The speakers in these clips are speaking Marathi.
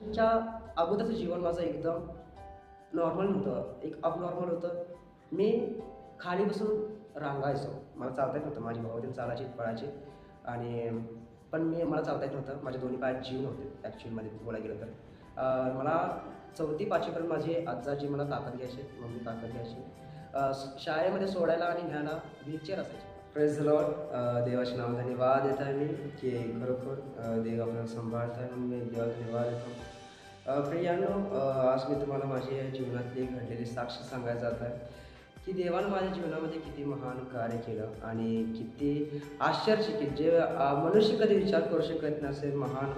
च्या अगोदरचं जीवन माझं एकदम नॉर्मल नव्हतं. एक अबनॉर्मल होतं. मी खाली बसून रांगायचो. मला चालता येत नव्हतं. माझी भाऊ चालायची पळायची. आणि पण मी मला चालता येत नव्हतं. माझ्या दोन्ही पायात जीव नव्हते ॲक्च्युअलमध्ये बोलायला गेलं तर. मला चौथी पाचवीपर्यंत माझे आजाजी मला ताकद घ्यायचे मम्मी ताकद घ्यायची. शाळेमध्ये सोडायला आणि न्यायला व्हीलचेअर असायचे. प्रेज लॉर्ड देवाचे नाव धन्यवाद देत आहे मी. की खरोखर देव आपल्याला सांभाळत आहे मी देवाला धन्यवाद देतो. प्रियांनो आज मी तुम्हाला माझ्या जीवनातली घडलेली साक्ष सांगायला जात आहे की देवानं माझ्या जीवनामध्ये किती महान कार्य केलं आणि किती आश्चर्यचकित जे मनुष्य कधी विचार करू शकत नसेल महान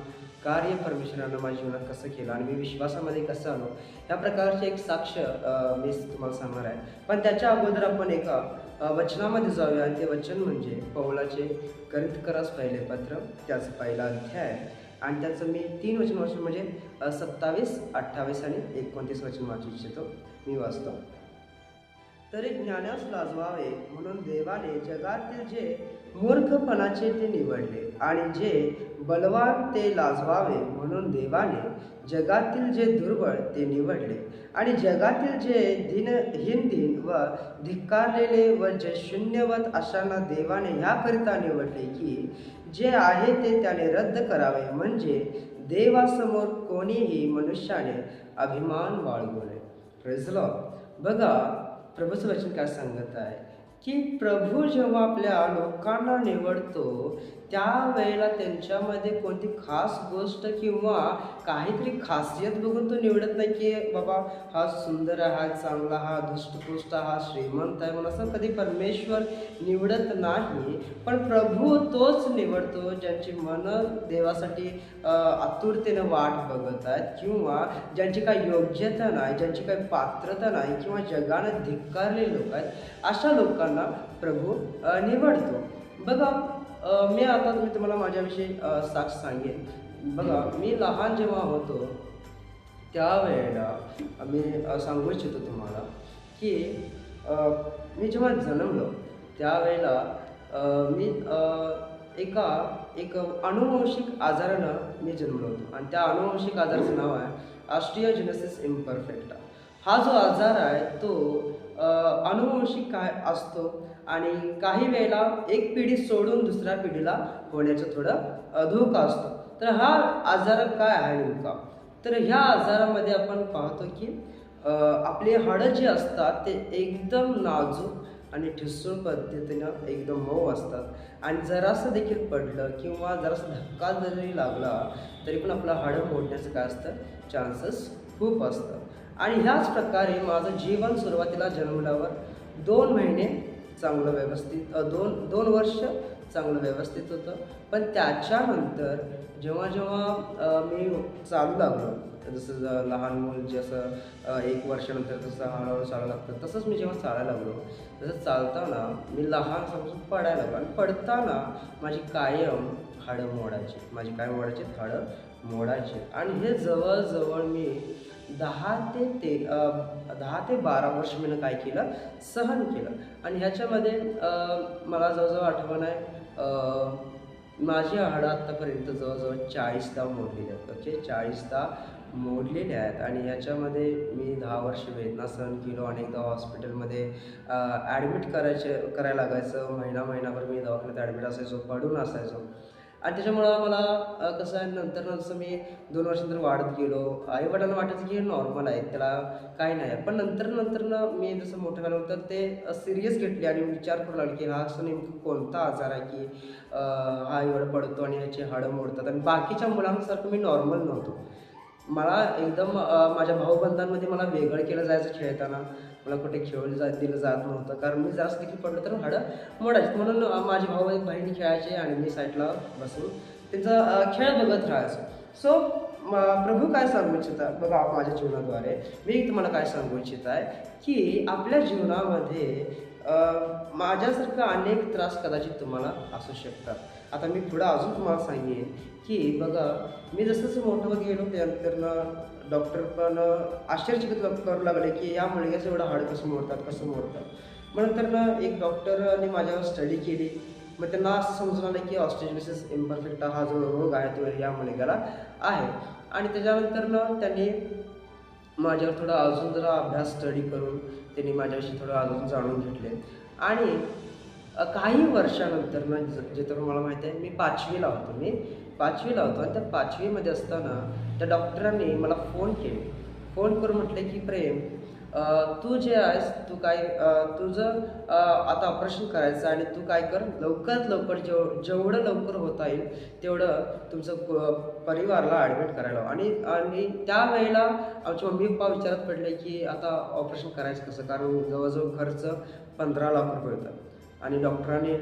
कार्य परमेश्वरानं माझ्या जीवनात कसं केलं आणि मी विश्वासामध्ये कसं आलो ह्या प्रकारचे एक साक्ष मी तुम्हाला सांगणार आहे. पण त्याच्या अगोदर आपण एका वचनामध्ये जाऊया. आणि ते वचन म्हणजे पौलाचे करितकरास पहिले पत्र त्याचं पहिला अध्याय. आणि त्याचं मी तीन वचन वाचून म्हणजे सत्तावीस अठ्ठावीस आणि एकोणतीस वचन वाचू इच्छितो. मी वाचतो. तरी ज्ञानास लाजवावे म्हणून देवाने जगातील जे मूर्खपणाचे ते निवडले आणि जे बलवान ते लाजवावे म्हणून देवाने जगातील जे दुर्बळ ते निवडले. आणि जगातील जे दिन हीन दिन व धिक्कारलेले व जे शून्यवत अशांना देवाने ह्याकरिता निवडले की जे आहे ते त्याने रद्द करावे म्हणजे देवासमोर कोणीही मनुष्याने अभिमान बाळगू नये. बघा प्रभूचं वचन काय सांगत आहे? की प्रभू जेव्हा आपल्या लोकांना निवडतो त्यावेळेला त्यांच्यामध्ये कोणती खास गोष्ट किंवा काहीतरी खासियत बघून तो निवडत नाही की बाबा हा सुंदर आहे हा चांगला हा दुष्टपुष्ट हा श्रीमंत आहे म्हणून असं कधी परमेश्वर निवडत नाही. पण प्रभू तोच निवडतो ज्यांची मन देवासाठी आतुरतेनं वाट बघत आहेत किंवा ज्यांची काही योग्यता नाही ज्यांची काही पात्रता नाही किंवा जगानं धिक्कारलेले लोक आहेत अशा लोकांना प्रभू निवडतो. बघा मी आता तुम्ही तुम्हाला माझ्याविषयी साक्ष सांगेन. बघा मी लहान जेव्हा होतो त्यावेळेला मी सांगू इच्छितो तुम्हाला की मी जेव्हा जन्मलो त्यावेळेला मी एका एक अनुवंशिक आजारानं मी जन्मलो होतो. आणि त्या अनुवंशिक आजाराचं नाव आहे ऑस्ट्रियोजेनेसिस इम्परफेक्टा हा जो आजार आहे तो अनुवंशिक काय असतो? आणि काही वेळेला एक पिढी सोडून दुसऱ्या पिढीला होण्याचं थोडं धोका असतो. तर हा आजार काय आहे नेमका? तर ह्या आजारामध्ये आपण पाहतो की आपले हाडं जे असतात ते एकदम नाजूक आणि ठिसूळ पद्धतीनं एकदम मऊ असतात. आणि जरासं देखील पडलं किंवा जरासा धक्का जरी लागला तरी पण आपलं हाडं मोडण्याचं काय असतं? चान्सेस खूप असतं आणि ह्याच प्रकारे माझं जीवन सुरुवातीला जन्मल्यावर दोन महिने चांगलं व्यवस्थित दोन दोन वर्ष चांगलं व्यवस्थित होतं. पण त्याच्यानंतर जेव्हा जेव्हा मी चालू लागलो जसं लहान मूल जसं एक वर्षानंतर जसं हळूहळू चालायला लागतं तसंच मी जेव्हा चालायला लागलो तसं चालताना मी लहान समजून पडायला लागलो. आणि पडताना माझी कायम हाडं मोडायची. माझी काय मोडायची? हाडं मोडायची. आणि हे जवळजवळ मी दहा ते ते दहा ते बारा वर्ष मी काय केलं? सहन केलं. आणि ह्याच्यामध्ये मला जवळजवळ आठवण आहे माझी हाडं आत्तापर्यंत जवळजवळ चाळीसदा मोडलेली आहेत. ओके? चाळीसदा मोडलेले आहेत. आणि ह्याच्यामध्ये मी दहा वर्ष वेदना सहन केलो. अनेकदा हॉस्पिटलमध्ये ॲडमिट करायचे करायला लागायचं. महिना महिनाभर मी दवाखान्यात ॲडमिट असायचो पडून असायचो. आणि त्याच्यामुळं मला कसं आहे नंतर जसं मी दोन वर्षानंतर वाढत गेलो. आईवडिलांना वाटायचं की हे नॉर्मल आहे त्याला काही नाही. पण नंतर नंतर ना मी जसं मोठं झालं तर ते सिरियस घेतले आणि विचार करू लागले की हा असं नेमकं कोणता आजार आहे की अ, हा एवढं पडतो आणि ह्याची हाडं मोडतात. आणि बाकीच्या मुलांसारखं मी नॉर्मल नव्हतो. मला एकदम माझ्या भाऊबंधांमध्ये मला वेगळं केलं जायचं खेळताना. मला कुठे खेळ जा दिलं जात नव्हतं. कारण मी जास्त देखील पडलं तर हाडं मोडायची. म्हणून माझे भाऊ एक बहिणी खेळायचे आणि मी साईडला बसून त्यांचा खेळ बघत राहायचो. सो प्रभू काय सांगू इच्छितात बघा माझ्या जीवनाद्वारे मी तुम्हाला काय सांगू इच्छित आहे की आपल्या जीवनामध्ये माझ्यासारखं अनेक त्रास कदाचित तुम्हाला असू शकतात. आता मी पुढं अजून तुम्हाला सांगेन की बघा मी जसं जसं मोठं होत गेलो त्यानंतर डॉक्टर पण आश्चर्यचकित करू लागले की या मुलग्याचं एवढं हाड कसं मोडतात कसं मोडतात. मग नंतर ना एक डॉक्टरने माझ्यावर स्टडी केली. मग त्यांना असं समजून आलं की ऑस्ट्रेजिनिसिस इम्परफेक्टा हा जो रोग आहे तो या मुलग्याला आहे. आणि त्याच्यानंतर ना त्यांनी माझ्यावर थोडा अजून जरा अभ्यास स्टडी करून त्यांनी माझ्याविषयी थोडं अजून जाणून घेतले. आणि काही वर्षानंतर म्हणजे जे तर मला माहिती आहे मी पाचवीला होतो मी. पाचवीला होतो आणि त्या पाचवीमध्ये असताना त्या डॉक्टरांनी मला फोन केले. फोन करून म्हटले की प्रेम तू जे आहेस तू काय तुझं आता ऑपरेशन करायचं आणि तू काय कर लवकरात लवकर जेव जेवढं लवकर होता येईल तेवढं तुमचं परिवारला ॲडमिट करायला आणि आणि त्यावेळेला आमचे मम्मी पप्पा विचारात पडले की आता ऑपरेशन करायचं कसं? कारण जवळजवळ खर्च पंधरा लाख रुपये होता. आणि डॉक्टरांनी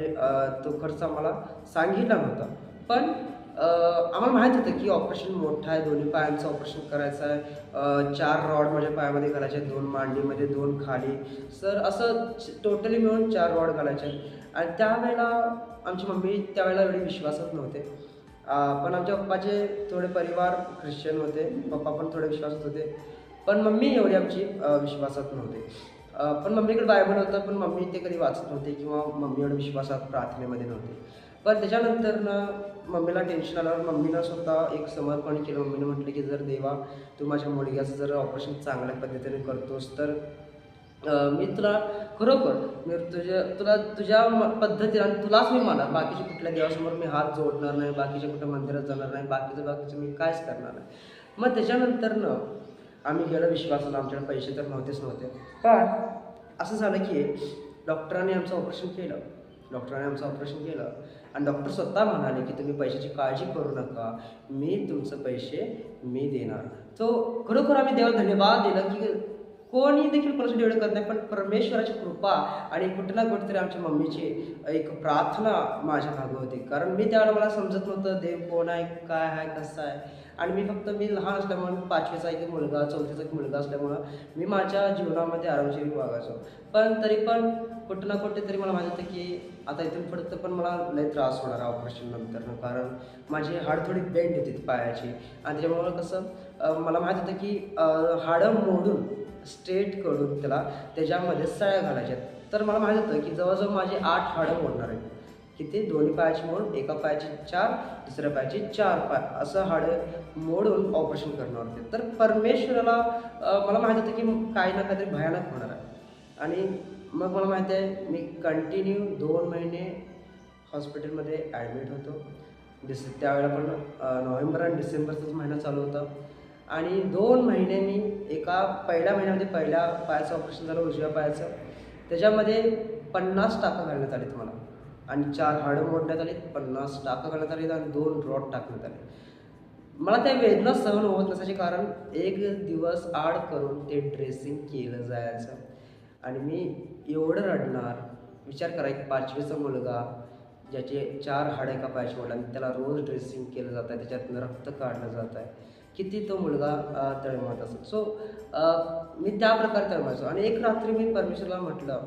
तो खर्च आम्हाला सांगितला नव्हता. पण आम्हाला माहीत होतं की ऑपरेशन मोठं आहे दोन्ही पायांचं ऑपरेशन करायचं आहे. चार रॉड माझ्या पायामध्ये घालायचे आहेत, दोन मांडीमध्ये दोन खाली. सर असं टोटली मिळून चार रॉड घालायचे आहेत. आणि त्यावेळेला आमची मम्मी त्यावेळेला एवढी विश्वासच नव्हते. पण आमच्या पप्पाचे थोडे परिवार ख्रिश्चन होते पप्पा पण थोडे विश्वासात होते. पण मम्मी एवढी आमची विश्वासात नव्हते. पण मम्मीकडे बायबल होतं पण मम्मी ते कधी वाचत नव्हते किंवा मम्मी एवढं विश्वासात प्रार्थनेमध्ये नव्हते. पण त्याच्यानंतर ना मम्मीला टेन्शन आल्यावर मम्मीनं स्वतः एक समर्पण केलं. मम्मीनं म्हटलं की जर देवा तू माझ्या मुलग्याचं जर ऑपरेशन चांगल्या पद्धतीने करतोस तर मी तुला खरोखर मी तुझ्या तुला तुझ्या पद्धतीने आणि तुलाच मी मानणार बाकीच्या कुठल्या देवासमोर मी हात जोडणार नाही बाकीच्या कुठल्या मंदिरात जाणार नाही बाकीचं बाकीचं मी काहीच करणार नाही. मग त्याच्यानंतर ना आम्ही गेलो विश्वासाला आमच्याकडे पैसे तर नव्हतेच नव्हते. पण असं झालं की डॉक्टरांनी आमचं ऑपरेशन केलं. डॉक्टरांनी आमचं ऑपरेशन केलं. आणि डॉक्टर स्वतः म्हणाले की तुम्ही पैशाची काळजी करू नका. मी तुमचं पैसे मी देणार. तो खरोखर आम्ही देवाला धन्यवाद दिला की कोणी देखील कोणासाठी एवढं करत नाही पण परमेश्वराची कृपा आणि कुठे ना कुठेतरी आमच्या मम्मीची एक प्रार्थना माझ्या मागं होती. कारण मी त्यावेळेला मला समजत नव्हतं देव कोण आहे काय आहे कसं आहे. आणि मी फक्त मी लहान असल्यामुळे पाचवीचा एक मुलगा चौथीचा एक मुलगा असल्यामुळं मी माझ्या जीवनामध्ये आरामशीर वागायचो. पण तरी पण कुठं ना कुठे तरी मला माहिती होतं की आता इथून पुढं पण मला लय त्रास होणार ऑपरेशन नंतर कारण माझी हाड थोडी बेंड होती पायाची. आणि त्याच्यामुळं कसं मला माहीत होतं की हाडं मोडून स्ट्रेट करून त्याला त्याच्यामध्ये सळ्या घालायच्या तर मला माहीत होतं की जवळजवळ माझे आठ हाडं मोडणार आहेत. किती दोन्ही पायाची मोडून एका पायाची चार दुसऱ्या पायाची चार पाय असं हाडं मोडून ऑपरेशन करणार होते. तर परमेश्वराला मला माहीत होतं की काही ना काहीतरी भयानक होणार आहे. आणि मग मला माहिती आहे मी कंटिन्यू दोन महिने हॉस्पिटलमध्ये ॲडमिट होतो. डिस त्यावेळेला पण नोव्हेंबर आणि डिसेंबरचाच महिना चालू होता. आणि दोन महिने मी एका पहिल्या महिन्यामध्ये पहिल्या पायाचं ऑपरेशन झालं उजव्या पायाचं. त्याच्यामध्ये पन्नास टाका घालण्यात आले मला. आणि चार हाडं मोडण्यात आली पन्नास टाका घालण्यात आली आणि दोन रॉड टाकण्यात आले मला त्या वेदना सहन होत नसायचे कारण एक दिवस आड करून ते ड्रेसिंग केलं जायचं. आणि मी एवढं रडणार विचार करा एक पाचवीचा मुलगा ज्याचे चार हाडं एका पायाचे मोडला आणि त्याला रोज ड्रेसिंग केलं जात आहे त्याच्यातनं रक्त काढलं जात आहे किती तो मुलगा तळमळत असतो. सो मी त्या प्रकारे तळमळायचो आणि एक रात्री मी परमेश्वरला म्हटलं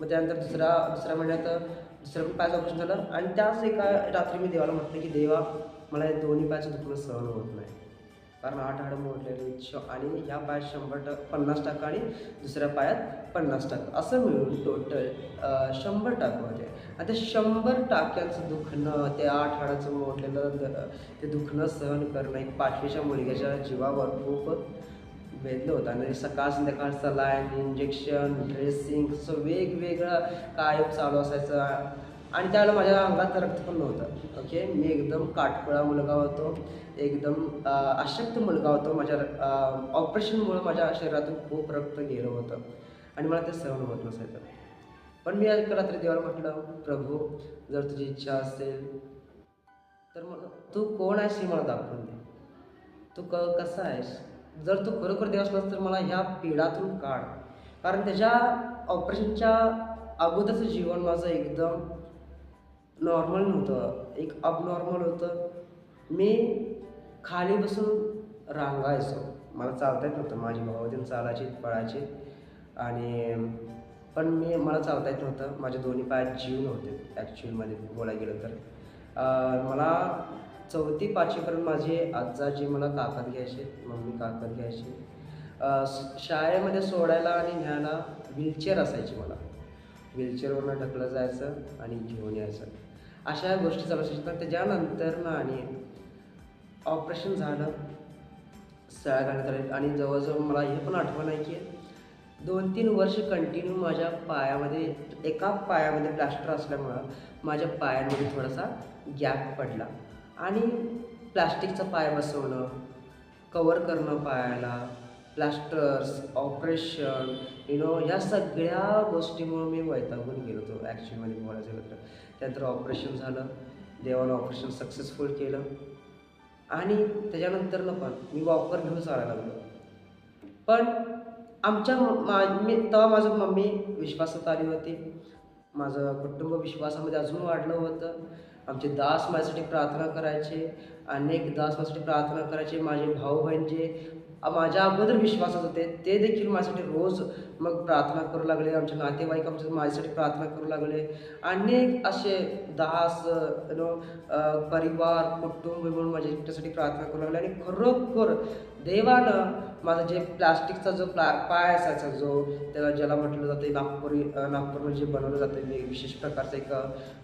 मग त्यानंतर दुसरा दुसऱ्या महिन्यात दुसरं पण पायाचं ऑपरेशन झालं. आणि त्याच एका रात्री मी देवाला म्हटलं की देवा मला हे दोन्ही पायाचं दुखणं सहन होत नाही. कारण आठ हाडं मोडलेले श आणि ह्या पायात शंभर टक्के पन्नास टक्का आणि दुसऱ्या पायात पन्नास टक्का. असं मिळून टोटल शंभर टाकं होते. आणि ते शंभर टाक्यांचं दुखणं ते आठ हाडाचं मोडलेलं ते दुखणं सहन करणं एक पाचवीच्या मुलग्याच्या जीवावर खूप वेदलं होतं. आणि सकाळ संध्याकाळ सलाईन इंजेक्शन ड्रेसिंग असं वेगवेगळं कायम चालू असायचं. आणि त्यावेळेला माझ्या अंगात रक्त पण नव्हतं ओके मी एकदम काटकोळा मुलगा होतो. एकदम अशक्त मुलगा होतो. माझ्या ऑपरेशनमुळं माझ्या शरीरातून खूप रक्त गेलं होतं. आणि मला ते सहन होत नसायचं. पण मी एक रात्री देवाला म्हटलं प्रभू जर तुझी इच्छा असेल तर मग तू कोण आहेस हे मला दाखवून दे. तू क कसा आहेस? जर तू खरोखर देव असलास तर मला ह्या पिढातून काढ. कारण त्याच्या ऑपरेशनच्या अगोदरचं जीवन माझं एकदम नॉर्मल नव्हतं. एक अबनॉर्मल होतं. मी खाली बसून रांगायचो. मला चालता येत नव्हतं. माझी भावतीन चालायची पळायची. आणि पण मी मला चालता येत नव्हतं. माझे दोन्ही पायात जीव नव्हते. ॲक्च्युअलमध्ये बोलायला गेलं तर. मला चौथी पाचवीपर्यंत माझे आजाजी मला काकात घ्यायचे. मम्मी काकात घ्यायची. शाळेमध्ये सोडायला आणि न्यायला व्हीलचेअर असायची मला. व्हीलचेअरवरनं ढकलं जायचं आणि घेऊन यायचं. अशा गोष्टी चालू शकतात त्याच्यानंतर मग आणि ऑपरेशन झालं. सळा घालण्यात आले. आणि जवळजवळ मला हे पण आठवण आहे की दोन तीन वर्ष कंटिन्यू माझ्या पायामध्ये एका पायामध्ये प्लास्टर असल्यामुळं माझ्या पायांमध्ये थोडासा गॅप पडला. आणि प्लास्टिकचा पाय बसवणं कवर करणं पायाला प्लास्टर्स ऑपरेशन यु नो ह्या सगळ्या गोष्टीमुळं मी वैतागून गेलो होतो ॲक्च्युअलीमध्ये बोलायचं तर. त्यानंतर ऑपरेशन झालं. देवानं ऑपरेशन सक्सेसफुल केलं. आणि त्याच्यानंतर पण मी वॉकर घेऊन चालायला लागलो. पण आमच्या मा मी तेव्हा माझं मम्मी विश्वासात आली होती. माझं कुटुंब विश्वासामध्ये अजून वाढलं होतं. आमचे दास माझ्यासाठी प्रार्थना करायचे. अनेक दास माझ्यासाठी प्रार्थना करायचे. माझे भाऊ बहीण जे माझ्या अगोदर विश्वासात होते ते देखील माझ्यासाठी रोज मग प्रार्थना करू लागले आमचे नातेवाईक आमच्या माझ्यासाठी प्रार्थना करू लागले. अनेक असे दास नो परिवार कुटुंब म्हणून माझ्या एकट्यासाठी प्रार्थना करू लागले. आणि खरोखर देवानं माझं जे प्लास्टिकचा जो प्ला पाय असायचा जो त्याला ज्याला म्हटलं जातं नागपुरी नागपूरमध्ये जे बनवलं जातं ते विशेष प्रकारचं एक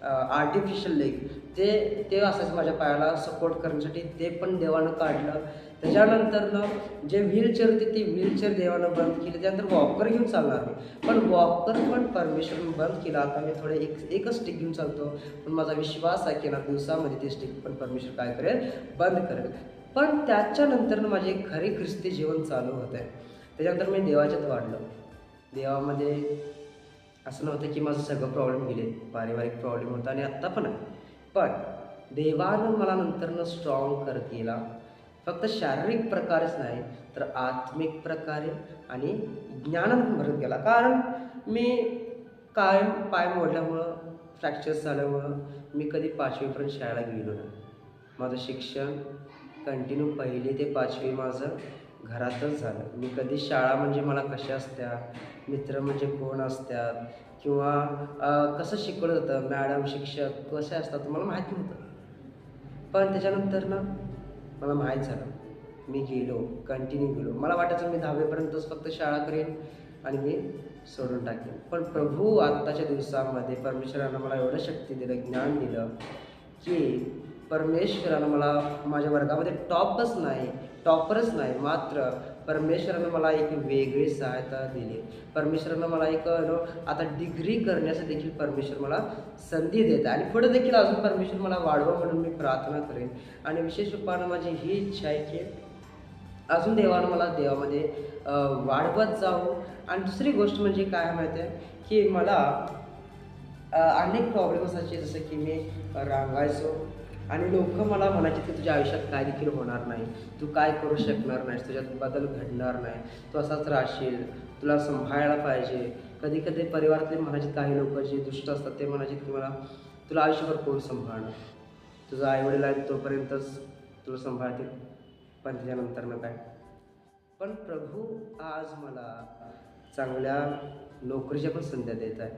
आर्टिफिशियल लेग ते ते असायचं माझ्या पायाला सपोर्ट करण्यासाठी. ते पण देवानं काढलं. त्याच्यानंतरनं जे व्हीलचेअर होते ती व्हीलचेअर देवानं बंद केली. त्यानंतर वॉकर घेऊन चालणार मी. पण वॉकर पण परमिशन बंद केला. आता मी थोडे एक एकच स्टिक घेऊन चालतो. पण माझा विश्वास आहे की ना दिवसामध्ये ते स्टिक पण परमेश्वर काय करेल? बंद करेल. पण त्याच्यानंतर माझे खरे ख्रिस्ती जीवन चालू होतं त्याच्यानंतर मी देवाच्यात वाढलो. देवामध्ये असं नव्हतं की माझं सगळं प्रॉब्लेम गेले. पारिवारिक प्रॉब्लेम होता आणि आत्ता पण आहे. पण देवानं मला नंतरनं स्ट्रॉंग करत गेला फक्त शारीरिक प्रकारेच नाही तर आत्मिक प्रकारे आणि ज्ञानानं भरत गेला कारण मी कायम पाय मोडल्यामुळं फ्रॅक्चर्स झाल्यामुळं मी कधी पाचवीपर्यंत शाळेला गेलो नाही. माझं शिक्षण कंटिन्यू पहिली ते पाचवी माझं घरातच झालं. मी कधी शाळा म्हणजे मला कशा असत्या? मित्र म्हणजे कोण असतात किंवा कसं शिकवलं जातं? मॅडम शिक्षक कसे असतात? मला माहीत नव्हतं पण त्याच्यानंतर ना मला माहीत झालं. मी गेलो कंटिन्यू गेलो. मला वाटायचं मी दहावीपर्यंतच फक्त शाळा करेन आणि मी सोडून टाकेन. पण प्रभू आत्ताच्या दिवसामध्ये परमेश्वरानं मला एवढं शक्ती दिलं ज्ञान दिलं की परमेश्वरानं मला माझ्या वर्गामध्ये टॉपच नाही टॉपरच नाही मात्र परमेश्वरानं मला एक वेगळी सहायता दिली. परमेश्वरानं मला एक नो आता डिग्री करण्याचं देखील परमेश्वर मला संधी देत आहे. आणि पुढे देखील अजून परमेश्वर मला वाढवा म्हणून मी प्रार्थना करेन. आणि विशेष रूपानं माझी ही इच्छा आहे की अजून देवानं मला देवामध्ये वाढवत जावं. आणि दुसरी गोष्ट म्हणजे काय माहिती आहे? की मला अनेक प्रॉब्लेम असायचे जसं की मी रांगायचो. आणि लोक मला म्हणायचे की तुझ्या आयुष्यात काय देखील होणार नाही. तू काय करू शकणार नाहीस तुझ्यात बदल घडणार नाही. तू असाच राहशील तुला सांभाळायला पाहिजे. कधी कधी परिवारातले म्हणायचे काही लोक जे दुष्ट असतात ते म्हणायचे की मला तुला आयुष्यभर कोण सांभाळणार? तुझा आईवडील आहे तोपर्यंतच तुला सांभाळतील. पण त्याच्यानंतर काय? पण प्रभू आज मला चांगल्या नोकरीच्या पण संध्या देत आहे.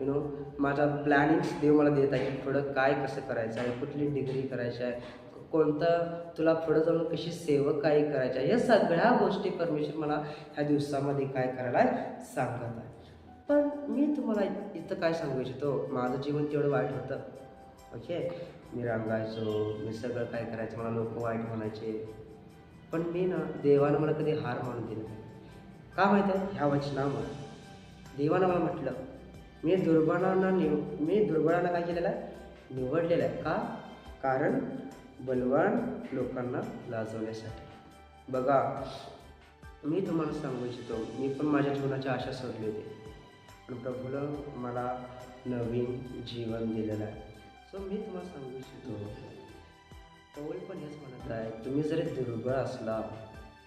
यु नो माझा प्लॅनिंग देव मला देत आहे की पुढं काय कसं करायचं आहे कुठली डिग्री करायची आहे कोणतं तुला पुढं जाऊन कशी सेवकाई करायची आहे या सगळ्या गोष्टी परमेश्वर मला ह्या दिवसामध्ये काय करायला सांगत आहे. पण मी तुम्हाला इथं काय सांगू इच्छितो माझं जीवन तेवढं वाईट होतं. ओके मी रांगायचो मी सगळं काय करायचं मला लोक वाईट म्हणायचे. पण मी ना देवानं मला कधी हार मानून दिला का माहीत आहे? ह्या वचनामुळे. देवानं मला म्हटलं मी दुर्बळांना निव मी दुर्बळांना काय केलेलं आहे? निवडलेलं आहे. का? कारण बलवान लोकांना लाजवण्यासाठी. बघा मी तुम्हाला सांगू इच्छितो मी पण माझ्या जीवनाच्या आशा सोडली होती. पण प्रभूनं मला नवीन जीवन दिलेलं आहे. सो मी तुम्हाला सांगू इच्छितो पौल पण हेच म्हणत आहे तुम्ही जरी दुर्बळ असला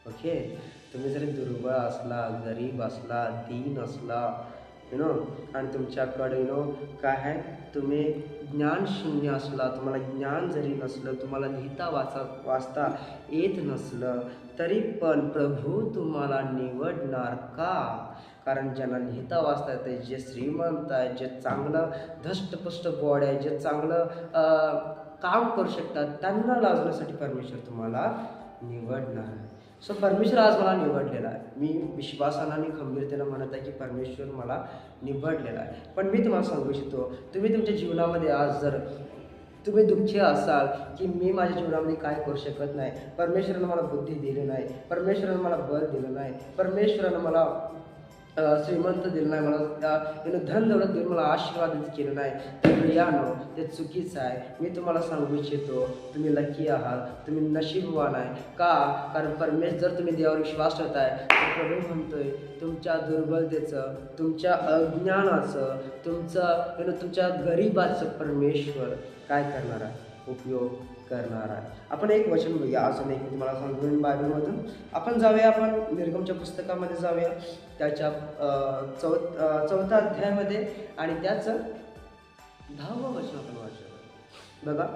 ओके तुम्ही जरी दुर्बळ असला गरीब असला दीन असला यु नो आणि तुमच्याकडे यु नो काय आहे? तुम्ही ज्ञान शून्य असला तुम्हाला ज्ञान जरी नसलं तुम्हाला लिहिता वाचा वाचता येत नसलं तरी पण प्रभू तुम्हाला निवडणार का? कारण ज्यांना लिहिता वाचता येते जे श्रीमंत आहे जे चांगलं धष्टपुष्ट बॉड आहे जे चांगलं काम करू शकतात त्यांना लाजण्यासाठी परमेश्वर तुम्हाला निवडणार. आहे सो परमेश्वर आज मला निवडलेला आहे. मी विश्वासाला आणि खंबीरतेनं म्हणत आहे की परमेश्वर मला निवडलेला आहे. पण मी तुम्हाला सांगू इच्छितो तुम्ही तुमच्या जीवनामध्ये आज जर तुम्ही दुःखी असाल की मी माझ्या जीवनामध्ये काय करू शकत नाही परमेश्वरानं मला बुद्धी दिली नाही परमेश्वरानं मला बल दिलं नाही परमेश्वरानं मला श्रीमंत दिलं नाही मला यानं धन दौलत देऊन मला आशीर्वादित केलं नाही तर प्रियानो ते चुकीचं आहे मी तुम्हाला सांगू इच्छितो तुम्ही लकी आहात तुम्ही नशीबवान आहे का कारण परमेश जर तुम्ही देवावर विश्वास ठेवताय तर प्रभू म्हणतोय तुमच्या दुर्बलतेचं तुमच्या अज्ञानाचं तुमचं तुमच्या गरीबाचं परमेश्वर काय करणार आहे उपयोग करणार आहे. आपण एक वचन बघूया असं नाही की तुम्हाला सांगून बायबलमधून आपण जाऊया आपण निर्गमच्या पुस्तकामध्ये जाऊया. त्याच्या चौ चौथा अध्यायामध्ये आणि त्याचं दहावं वचन आपण वाचूया. बघा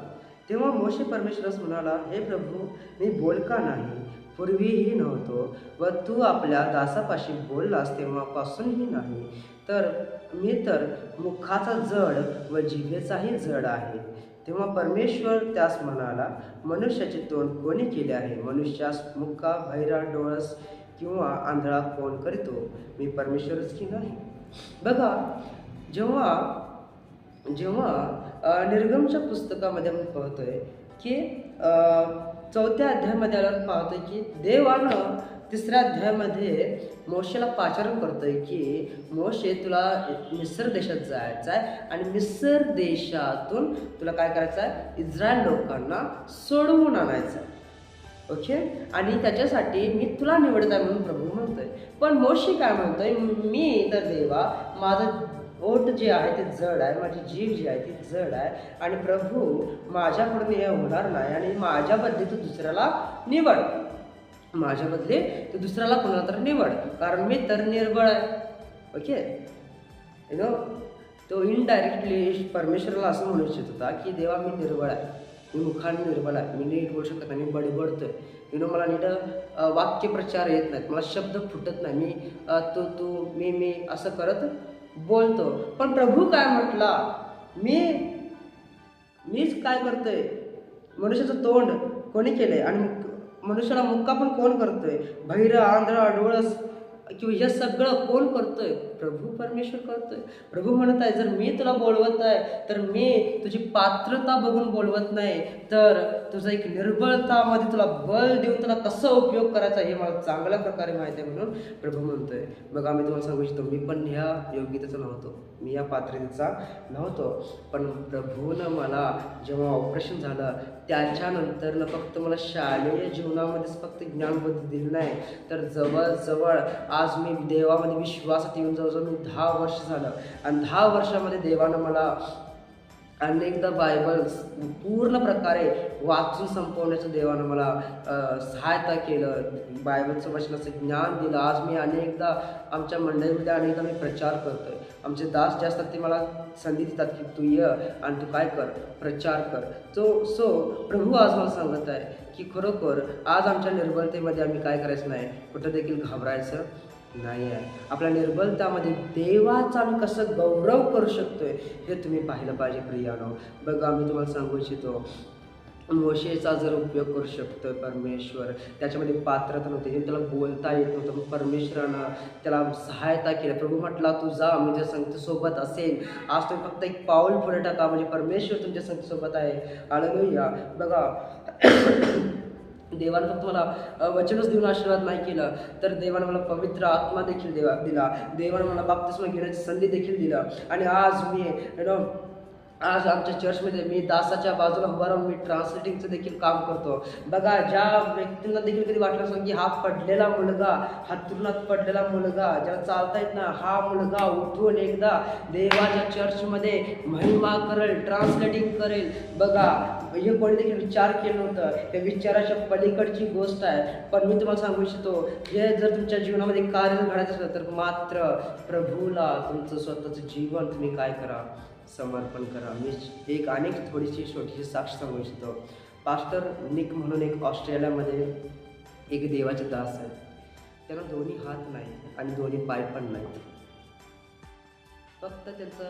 तेव्हा मोशे परमेश्वरस म्हणाला हे प्रभू मी बोलका नाही. पूर्वीही नव्हतो व तू आपल्या दासापाशी बोललास तेव्हापासूनही नाही. तर मी तर मुखाचा जड व जिभेचाही जड आहे. तेव्हा परमेश्वर त्यास म्हणाला मनुष्याचे तोंड कोणी केले आहे? मनुष्यास मुक्का भैरा डोळस किंवा आंधळा कोण करतो? मी परमेश्वरच की नाही? बघा जेव्हा जेव्हा निर्गमच्या पुस्तकामध्ये आपण पाहतोय की चौथ्या अध्यायामध्ये आल्यावर पाहतो की देवानं तिसऱ्या अध्यायामध्ये मोशेला पाचारण करतोय की मोशे तुला मिसर देशात जायचं आहे आणि मिसर देशातून तुला काय करायचं आहे? इस्रायल लोकांना सोडवून आणायचं आहे. ओके? आणि त्याच्यासाठी मी तुला निवडत आहे म्हणून प्रभू म्हणतोय. पण मोशी काय म्हणतोय? मी तर देवा माझं ओट जे आहे ते जड आहे माझी जीभ जी आहे ती जड आहे आणि प्रभू माझ्याकडून हे होणार नाही आणि माझ्याबद्दल तू दुसऱ्याला निवड. माझ्या तू दुसऱ्याला कोणाला तर निवड कारण मी तर निर्बळ आहे. ओके? यु नो तो इनडायरेक्टली परमेश्वराला असं म्हणू इच्छित होता की देवा मी निर्बळ आहे. मी मुखाने निर्बळ आहे. मी नीट बोलू शकत नाही मी बडबडतोय. यु नो मला नीट वाक्यप्रचार येत नाहीत. मला शब्द फुटत नाही. मी तो तू तू मी मी असं करत बोलतो. पण प्रभू काय म्हटला? मी मीच काय करतोय? मनुष्याचं तोंड कोणी केलंय? आणि मनुष्याला मुक्का पण कोण करतोय? भैर आंध्र डोळस किंवा हे सगळं कोण करतोय? प्रभू परमेश्वर करतोय. प्रभू म्हणत आहे जर मी तुला बोलवत आहे तर मी तुझी पात्रता बघून बोलवत नाही तर तुझा एक निर्बळतामध्ये तुला बल देऊन तुला कसं उपयोग करायचा हे मला चांगल्या प्रकारे माहिती आहे म्हणून प्रभू म्हणतोय. बघा मी तुम्हाला सांगू इच्छितो मी पण ह्या योग्यतेचा नव्हतो. मी या पात्रतेचा नव्हतो. पण प्रभूनं मला जेव्हा ऑपरेशन झालं त्याच्यानंतर न फक्त मला शालेय जीवनामध्येच फक्त ज्ञानबुद्धी दिली नाही. तर जवळजवळ आज मी देवामध्ये विश्वासात येऊन जवळजवळ मी दहा वर्ष झालं. आणि दहा वर्षामध्ये देवानं मला अनेकदा बायबल पूर्ण प्रकारे वाचून संपवण्याचं देवानं मला सहायता केलं. बायबलचं वचनाचं ज्ञान दिलं. आज मी अनेकदा आमच्या मंडळीमध्ये अनेकदा मी प्रचार करतोय. आमचे दास जे असतात ते मला संधी देतात की तू ये आणि तू काय कर? प्रचार कर. तो सो प्रभू आज मला सांगत आहे की खरोखर आज आमच्या निर्बलतेमध्ये आम्ही काय करायचं नाही? कुठं देखील घाबरायचं? नाही आहे. आपल्या निर्बलतामध्ये देवाचा आम्ही कसं गौरव करू शकतोय हे तुम्ही पाहिलं पाहिजे प्रियानो. बघा मी तुम्हाला सांगू इच्छितो मोशेचा जर उपयोग करू शकतोय परमेश्वर त्याच्यामध्ये पात्रता नव्हती हे त्याला बोलता येत नव्हतं मग परमेश्वरानं त्याला सहायता केली. प्रभू म्हटला तू जा मी तुझ्या संगतीसोबत असेल. आज तुम्ही फक्त एक पाऊल पुढे टाका म्हणजे परमेश्वर तुमच्या संगतीसोबत आहे. आलं बघा देवानं फक्त मला वचनच देऊन आशीर्वाद नाही केलं तर देवानं मला पवित्र आत्मा देखील देवा दिला. देवानं मला बाप्तिस्मा घेण्याची संधी देखील दिला. आणि आज मी यु नो आज आमच्या चर्चमध्ये मी दासाच्या बाजूला उभा राहून मी ट्रान्सलेटिंगचं देखील काम करतो. बघा ज्या व्यक्तींना देखील कधी वाटलं असं की हा पडलेला मुलगा हा तुरुणात पडलेला मुलगा ज्याला चालता येत ना हा मुलगा उठून एकदा देवाच्या चर्चमध्ये महिमा करेल ट्रान्सलेटिंग करेल. बघा हे कोणी देखील विचार केलं नव्हतं. त्या विचाराच्या पलीकडची गोष्ट आहे. पण मी तुम्हाला सांगू इच्छितो हे जर तुमच्या जीवनामध्ये कार्य घडायचं असेल तर मात्र प्रभूला तुमचं स्वतःचं जीवन तुम्ही काय करा? समर्पण करा. मी एक अनेक थोडीशी छोटीशी साक्ष सांगू इच्छितो. पास्टर निक म्हणून एक ऑस्ट्रेलियामध्ये एक देवाचे दास आहेत. त्यांना दोन्ही हात नाही आणि दोन्ही पाय पण नाही. फक्त त्यांचं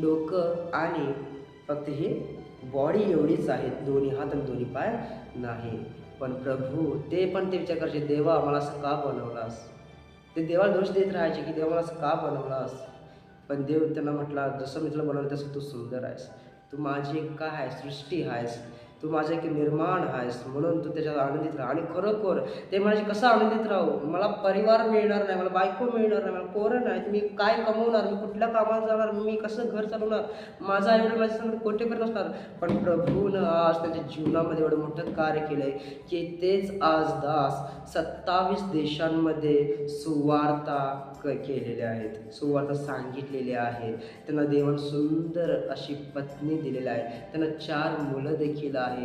डोकं आणि फक्त हे बॉडी एवढीच आहे दोन्ही हात आणि दोन्ही पाय नाही. पण प्रभू ते पण ते विचार करायचे देवा मला असं का बनवलास? ते देवाला दोष देत राहायचे की देवा मला असं का बनवलास? पण देव त्यांना म्हटला जसं मी तुला बनवलं तसं तू सुंदर आहेस. तू माझी का काय आहे सृष्टी आहेस. तू माझं एक निर्माण आहेस म्हणून तू त्याच्यात आनंदित राहा. आणि खरोखर ते म्हणायचे कसं आनंदित राहू? मला परिवार मिळणार नाही मला बायको मिळणार नाही मला पोरं नाही मी काय कमवणार? मी कुठल्या कामाला जाणार? मी कसं घर चालवणार? माझा आईवडील माझ्यासमोर कोटेकर नसणार पण प्रभूनं आज त्यांच्या जीवनामध्ये एवढं मोठं कार्य केलंय की तेच आज दास सत्तावीस देशांमध्ये सुवार्ता क केलेल्या आहेत. सुवार्ता सांगितलेल्या आहेत. त्यांना देवान सुंदर अशी पत्नी दिलेली आहे. त्यांना चार मुलं देखील आहेत.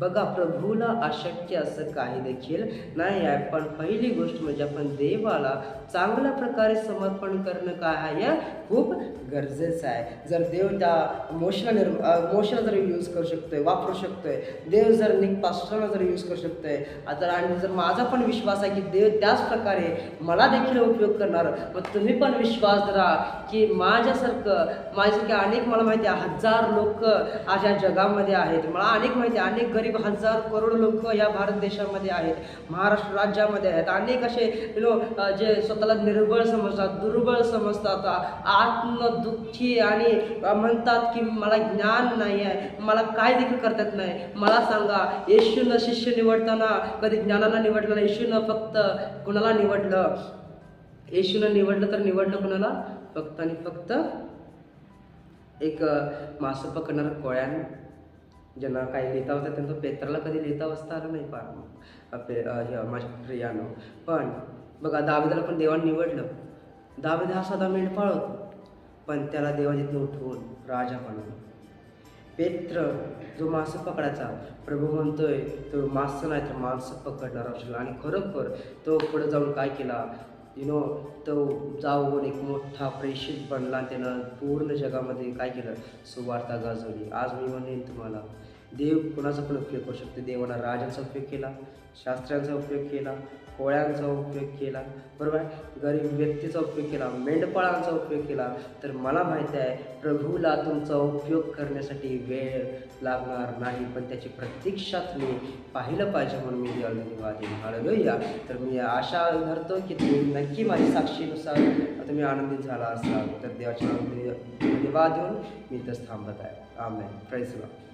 बघा प्रभूला अशक्य असं काही देखील नाही आहे. पण पहिली गोष्ट म्हणजे आपण देवाला चांगल्या प्रकारे समर्पण करणं काय आहे? खूप गरजेचं आहे. जर देव त्या मोशला निर्म मोशला जर यूज करू शकतोय वापरू शकतोय देव जर निक पास्टरला जर यूज करू शकतोय आता आणि जर माझा पण विश्वास आहे की देव त्याच प्रकारे मला देखील उपयोग करणार मग तुम्ही पण विश्वास धरा की माझ्यासारखं माझ्यासारखे अनेक मला माहिती आहे हजार लोक आज या जगामध्ये आहेत. मला अनेक माहिती आहे अनेक गरीब हजार करोड लोक या भारत देशामध्ये आहेत. महाराष्ट्र राज्यामध्ये आहेत. अनेक असे नो जे स्वतःला निर्बळ समजतात दुर्बळ समजतात. आत्मदुःखी आणि म्हणतात की मला ज्ञान नाही आहे. मला काय देखील करता येत नाही? मला सांगा येशूनं शिष्य निवडताना कधी ज्ञानाला निवडलं नाही. येशूनं फक्त कुणाला निवडलं? येशूनं निवडलं तर निवडलं कुणाला? फक्त आणि फक्त एक मासं पकडणार कोळ्यान. ज्यांना काही लिहिता होतं त्यांना पेत्राला कधी लिहिता वाचता आलं नाही पार पे माझ्या प्रियानो. पण बघा दावेदाला पण देवाने निवडलं. दाविद हा साधा मेंढपाळ होता. पण त्याला देवाने तिथनं उठवून राजा म्हणून पेत्र जो मासं पकडायचा प्रभू म्हणतोय तो मासं नाही तर माणसं पकडणार असेल आणि खरोखर तो पुढे जाऊन काय केला? यु नो तो जाऊन एक मोठा प्रेषित बनला आणि त्यानं पूर्ण जगामध्ये काय केलं? सुवार्ता गाजवली आज मी म्हणेन तुम्हाला देव कुणाचा पण उपयोग करू शकते. देवानं राजांचा उपयोग केला शास्त्रांचा उपयोग केला कोळ्यांचा उपयोग केला बरोबर? आहे गरीब व्यक्तीचा उपयोग केला मेंढपाळांचा उपयोग केला. तर मला माहिती आहे प्रभूला तुमचा उपयोग करण्यासाठी वेळ लागणार नाही पण त्याची प्रतीक्षा मी पाहिलं पाहिजे म्हणून मी देवाला धन्यवाद देईन या तर मी आशा धरतो की तुम्ही नक्की माझी साक्षीनुसार तुम्ही आनंदित झाला असाल. तर देवाच्या धन्यवाद देऊन मी इथंच थांबत आहे. आमेन. Price Lord